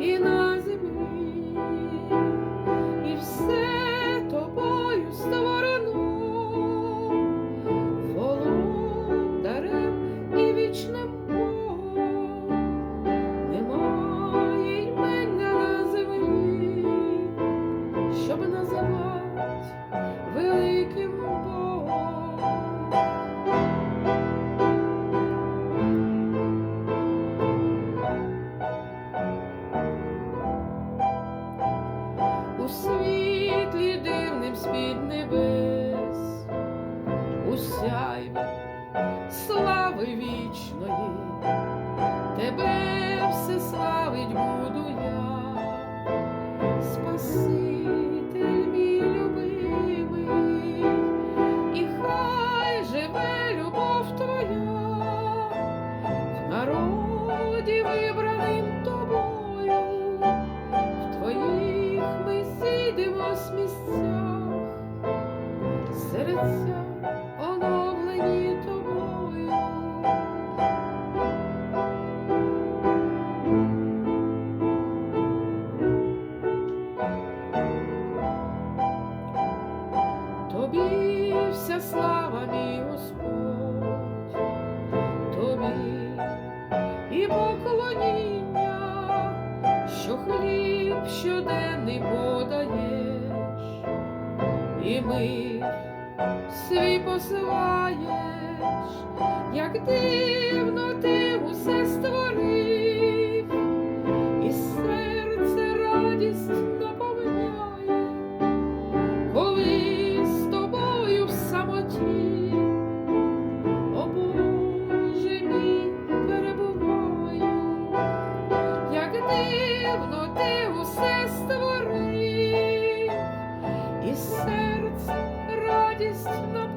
і на У світлі дивним з-під небес, у сяйві слави вічної, тебе все славить буду я, Спаситель мій любимий, і хай живе любов твоя. В народі вибраним вся слава, мій Господь, тобі. І поклоніння, що хліб щоденний подаєш, і мир свій посилаєш, як дивно ти усе створив, дивно ти усе створив, і серце радість на.